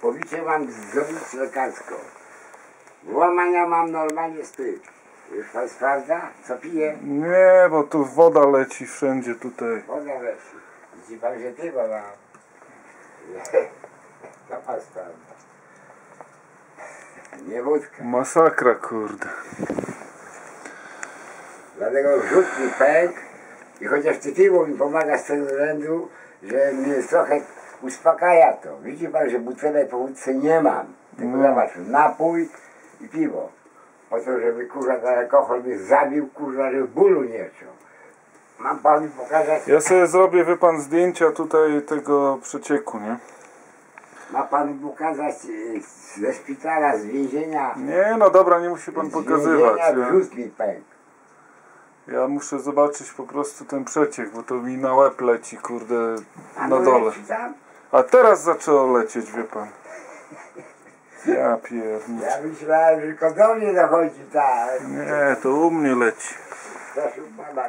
Powicie mam zrobić lekarsko. Łamania mam normalnie z tych. Już pan sprawdza, co pije? Nie, bo tu woda leci wszędzie tutaj. Woda leci. Widzi pan, że piwo mam. To pan sprawdza. Nie wódka. Masakra, kurde. Dlatego rzut mi pęk i chociaż ty piwo mi pomaga z tego względu, że mnie trochę uspokaja to. Widzi pan, że butelek po wódce nie mam. Tylko No. zobacz, napój i piwo. Po to, żeby kurwa ten alkohol mnie zabił, kurwa, żeby bólu nie czuł. Mam panu pokazać, Ja sobie zrobię, wie pan, zdjęcia tutaj tego przecieku, nie? ma pan pokazać e, ze szpitala, z więzienia. Nie, no dobra, nie musi pan pokazywać. Ja, mi pęk. ja muszę zobaczyć po prostu ten przeciek, bo to mi na łeb leci, kurde, A na no dole. leci tam? A teraz zaczęło lecieć, wie pan. Ja pierniczę. Ja myślałem, że tylko do mnie dochodzi tak. Nie, to u mnie leci. Pana.